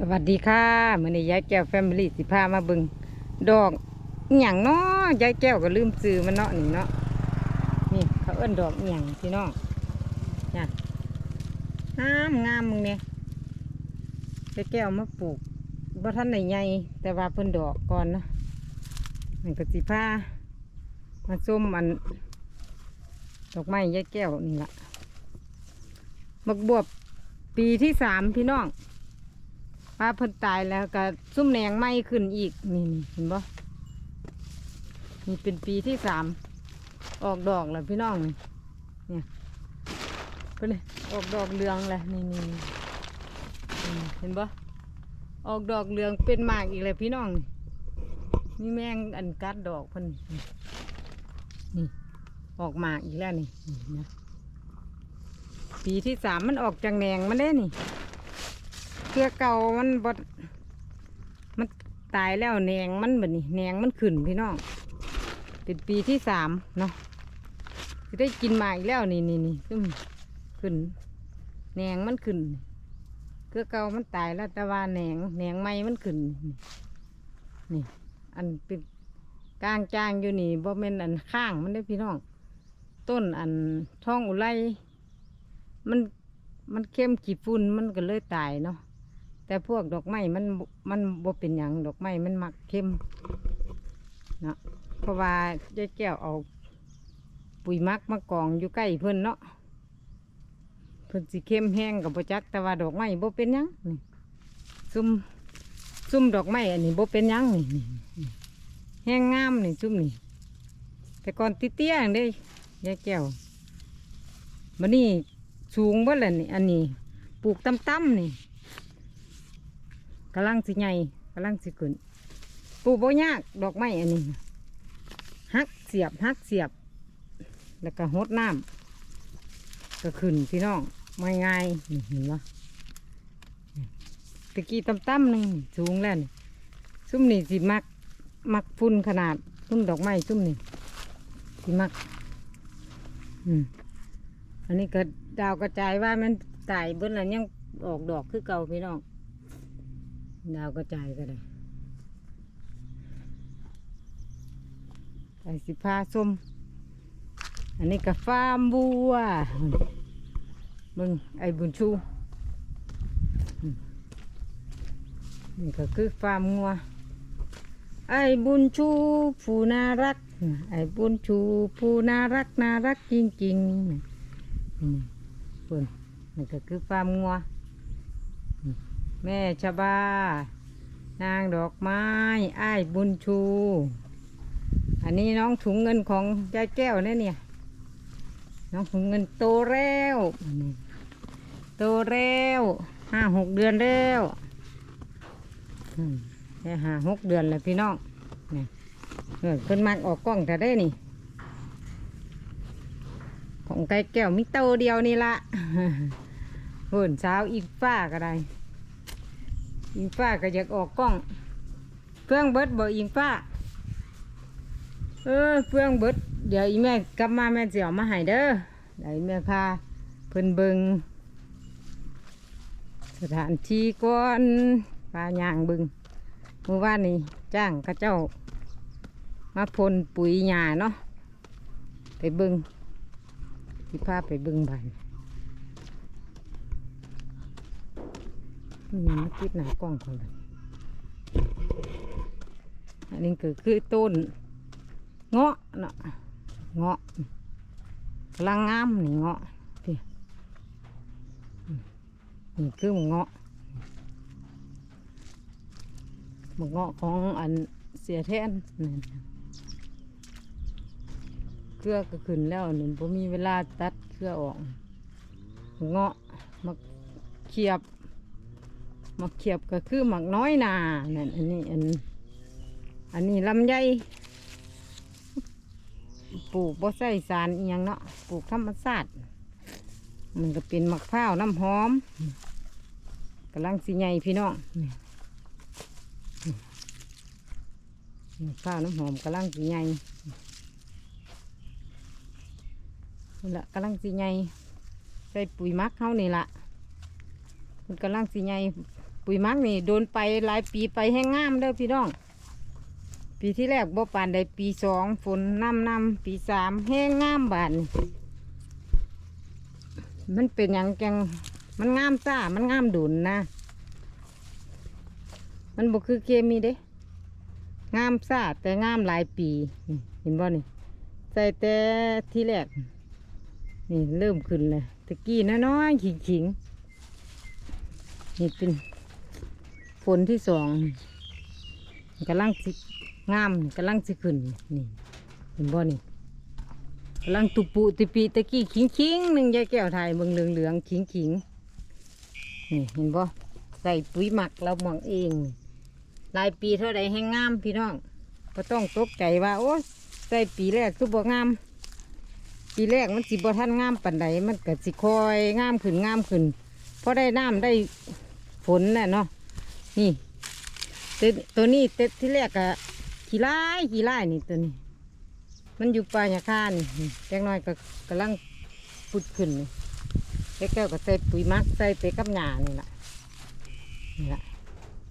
สวัสดีค่ะมือนี้ยายแก้วแฟมิลี่สิพามาบึง ดอกหยั่งเนาะยายแก้วก็ลืมซื้อมันเนาะนี่เนาะนี่เขาเอิ้นดอกหยั่งพี่น้องเนี่ยงามงามมึงเนี่ยยายแก้วมาปลูกบ่ท่านไหนใหญ่แต่ว่าเพิ่นดอกก่อนเนาะมันก็สิพามาส้มมัน ดอกไม้ยายแก้วนี่ละบักบวบปีที่สามพี่น้อง ป้าเพิ่นตายแล้วก็ซุ่มแหนงไหม้ขึ้นอีกนี่นี่เห็นบ่นี่เป็นปีที่สามออกดอกแล้วพี่น้องนี่เนี่ยเพิ่นออกดอกเหลืองแล้วนี่นี่เห็นบ่ออกดอกเหลืองเป็นหมากอีกแล้วพี่น้องนี่แมงอันกัดดอกเพิ่นนี่ออกหมากอีกแล้วนี่นะปีที่สามมันออกจากแหนงมันได้นี่ เครือเก่ามันบดมันตายแล้วแหนงมันแบบนี้แหนงมันขึ้นพี่น้องเป็นปีที่สามเนาะจะได้กินมาอีกแล้วนี่นี่นี่ขึ้นขึ้นแหนงมันขึ้นเครือเก่ามันตายแล้วแต่ว่าแหนงแหนงใหม่มันขึ้นนี่นี่ อันเป็นกลางจางอยู่นี่บ่แม่นอันข้างมันได้พี่น้อง ต้นอันท้องอุไรมันมันเข้มขี้ฝุ่นมันก็เลยตายเนาะ แต่พวกดอกไม้มันมันบ่เป็นอย่างดอกไม้มันมักเข้มเนาะเพราะว่ายายแก้วเอาปุ๋ยมักมากองอยู่ใกล้เพิ่นเนาะเพิ่นสิเข้มแห้งกับบ่จัก แต่ว่าดอกไม้บ่เป็นยังนี่ซุ่มซุ่มดอกไม้อันนี้บ่เป็นยังนี่นแห้งงามนี่ซุ่มนี่แต่ก่อนติเตี้ยงเด้ยายแก้วมันนี่สูงเบ่ล่ะนี่อันนี้ปลูกต่ำๆนี่ กำลังสิใหญ่กำลังสิขึ้นปลูกบ่ยากดอกไม้อันนี้นะหักเสียบหักเสียบ แล้วก็หดน้ำก็ขึ้นพี่น้องไม่ง่ายเห็นปะตะกี้ต่ำๆหนึ่งสูงแล้วนี่ซุ้มนี่สิมัก มักฟุ้นขนาดซุ้มดอกไม้ซุ้มนี่สิมัก อืมอันนี้ก็ดาวกระจายว่ามันตายเบิ้ลแล้วยังออกดอกคือเก่าพี่น้อง ดาวกระจายก็ได้ไอสิพาส้ม อันนี้ก็ฟาร์มบัวมึงไอบุญชูมนี่ก็คือฟาร์มงัว ไอบุญชูผู้น่ารัก ไอบุญชูผู้น่ารักน่ารักจริงๆนี่นี่เพิ่นนี่ก็คือฟาร์มงัว แม่ชบา นางดอกไม้ อ้ายบุญชู อันนี้น้องถุงเงินของยายแก้วนี่ยเนี่ย น้องถุงเงินโตแล้วโตแล้วห้าหกเดือนแล้วแค่ห้าหกเดือนแล้วพี่น้องเนี่ยเออขึ้นมากออกกล้องแต่ได้นี่ ของไก่แก้วมีโตเดียวนี่ละหุ่นเช้าอีกฟ้าก็ได้ อิงฟ้าก็อยากออกกล้องเฟื่องเบิดบอกอิงฟ้า เออเฟื่องเบิด เดี๋ยวอีแม่กลับมาแม่จะเอามาให้เด้อเดี๋ยวอีแม่พาเพิ่นเบิงสถานที่ก่อนพาย่างเบิงเมื่อวานนี้จ้างเข้าเจ้า มาพ่นปุ๋ยหญ้าเนาะไปเบิงที่พาไปเบิงบ้าน นี่มันคิดหนากล้องเขาเลยอันนี้ก็คือต้นเงาะเนาะเงาะกำลังงามนี่เงาะพี่นี่คือเงาะมเงาะของอันเสียแทนนี่เครือก็ขึ้นแล้วหนี่งผมมีเวลาตัดเครือออกเงาะมาเขียบ หมักเขียบก็คือหมักน้อยนานั่นอันนี้อันอันนี้ลำไยปลูกบ่ใส่สารอีหยังเนาะปลูกธรรมชาติมันก็เป็นหมะพร้าวน้ำหอมกำลังสีใหญ่พี่น้องนี่มะพร้าวน้ำหอมกำลังสีใหญ่นี่ละกำลังสีใหญ่ใส่ปุ๋ยมักเขานี่ละมันกำลังสีใหญ่ ปุ๋ยมักนี่โดนไปหลายปีไปแห้งงามเด้อพี่น้อง ปีที่แรกบ่ปานใดปีสองฝนน้ำน้ำปีสามแห้งงามบานมันเป็นอย่างจังมันงามซ่ามันงามดุนนะ มันบ่คือเคมีเด้ งามซ่าแต่งามหลายปี เห็นบ่นี่ใส่แต่ที่แรก นี่เริ่มขึ้นเลยตะกี้น้อยๆขิงๆนี่เป็น ฝนที่สองกำลังสิงามกำลังสิขึ้นนี่เห็นบ่นี่กำลังตุปุติปีตะกี้ขิงขิงหนึ่งยายแก้วไทยเบิ่งเหลืองเหลืองขิงขิงนี่เห็นบ่ใส่ปุ๋ยหมักเราหมักเองหลายปีเท่าใดให้งามพี่น้องก็ต้องตกใจว่า โอ้ใส่ปีแรกคือบ่งาม ปีแรกมันสิบ่ทันงามปันใดมันเก็สิคอยงามขึ้นงามขึ้นเพราะได้น้ำได้ฝนน่ะเนาะ นี่ตัวตัวนี้เต็ที่แรกอะขี้ร้ายขี้ร้ายนี่ตัวนี้ มันอยู่ป่าหญ้าคานี่แจ้งน้อยก็กำลังพุดขึ้นนี่แล้วแก้วก็ใส่ปุ๋ยมักใส่ไปกับหญ้านี่แหละนี่แหละ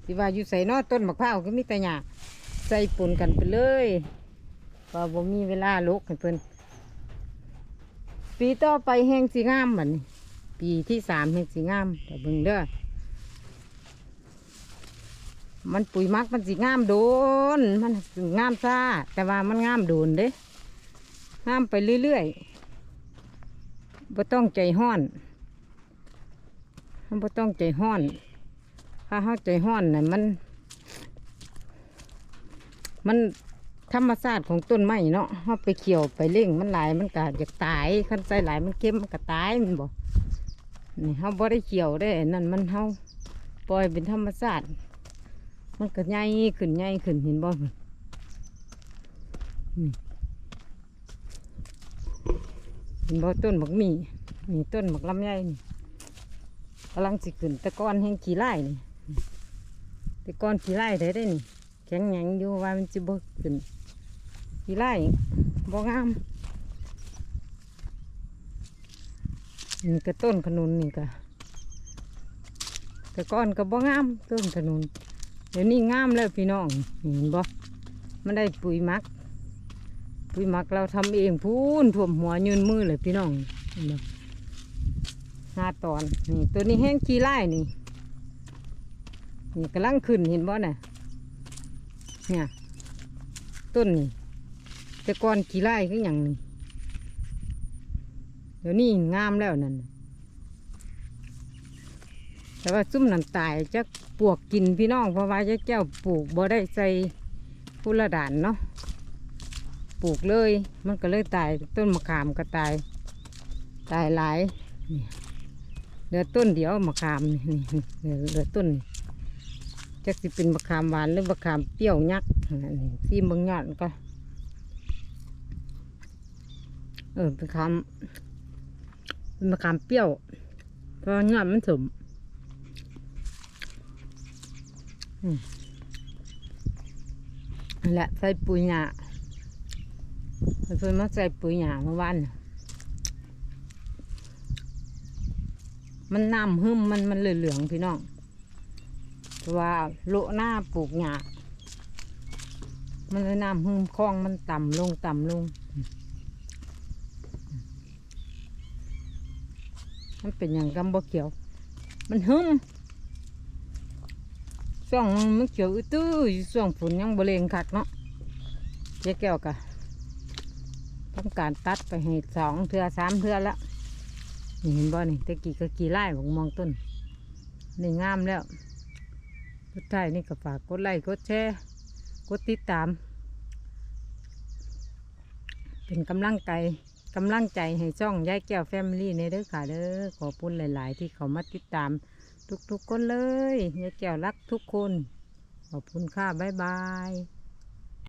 ที่ว่าอยู่ใส่นอต้นมะพร้าวก็มีแต่หญ้าใส่ปนกันไปเลยว่าบ่มีเวลาลุกให้เพิ่นปีต่อไปแห้งสีงามบัดนี้ปีที่สามแห้งสีงามแต่เบิ่งเด้อ มันปุ๋ยมักมันสีงามโดน มันงามซ่าแต่ว่ามันงามโดนเด้งามไปเรื่อยๆบ่ต้องใจห้อนมันบ่ต้องใจห้อน ถ้าเฮาใจห้อนน่ะมัน มันธรรมชาติของต้นไม้เนาะเฮาไปเขี่ยวไปเล่งมันหลายมันก็อยากตายคันใส่หลายมันเค็มมันก็ตายมันบ่นี่เฮาบ่ได้เขี่ยวได้นั่นมันเฮาปล่อยเป็นธรรมชาติ มันก็ใหญ่ขึ้นใหญ่ขึ้นเห็นบ่พุ่นนี่เห็นบ่ต้นบักมี่นี่ต้นบักลำไยนี่กำลังสิขึ้นต่ก้อนแห้งขี้ไล่นี่ต่ก้อนขี้ไล่ได้ได้นี่ แข็งแหงอยู่ว่ามันจะบ่ขึ้นทีไร่บ่งามนี่ก็ต้นขนุนนี่ก็ต่ก้อนก็บ่งามต้นขนุน ดี๋ยวนี้งามแล้วพี่น้องเห็นบ่มันได้ปุ๋ยมัก ปุ๋ยมักเราทำเองพูนท่วมหัวยืนมือเลยพี่น้องห้าตอนนี่ตัวนี้แห้งขี้ไร่นี่นี่กำลังขึ้นเห็นบ่น่ะเนี่ยต้นนี่แต่ก่อนกี่ไร่คือย่างนี้เดี๋ยวนี้งามแล้วนั่น แต่ว่าซุ่มน้ำตายจะปวกกินพี่น้องเพราะว่าเจ้าปลูกบ่ได้ใส่พุละด่านเนาะปลูกเลย มันก็เลยตายต้นมะขามก็ตาย ตายหลายนี่เหลือต้นเดียวมะขามนี่นี่เหลือเหลือต้นจักสิเป็นมะขามหวานหรือมะขามเปรี้ยวยักษ์นั่นนี่ซีเบางยอดก็เออเป็นคำเป็นมะขามเปรี้ยวเพราะยอดมันสมอืม นั่นแหละใส่ปุ๋ยหยาเพิ่นมาใส่ปุ๋ยหยาเมื่อวานมันน้ำหึมมันมันเหลืองๆพี่น้องเพราะว่าโลหน้าปลูกหญ้ามันเลยน้ำหึมคลองมันต่ำลงต่ำลง มันเป็นอย่างกำบ่เขียว มันหึม ช่วงมันเขียวอื้อตื้อช่วงฝนยังบริเลงคักเนาะเจ๊แก้วกะต้องการตัดไปให้สองเทือสามเทือละนี่เห็นบ่นี่ตะกี้ก็กี่ไร่ผมมองต้นนี่งามแล้วสุดท้ายนี่ก็ฝากกดไลค์กดแชร์กดติดตาม เป็นกำลังใจกำลังใจให้ช่องยายแก้วแฟมิลี่ในเด้อค่ะเด้อขอบคุณหลาย ๆ ที่เขามาติดตาม ทุกๆคนเลยยายแก้วรักทุกคน ขอบคุณค่ะ บ๊ายบาย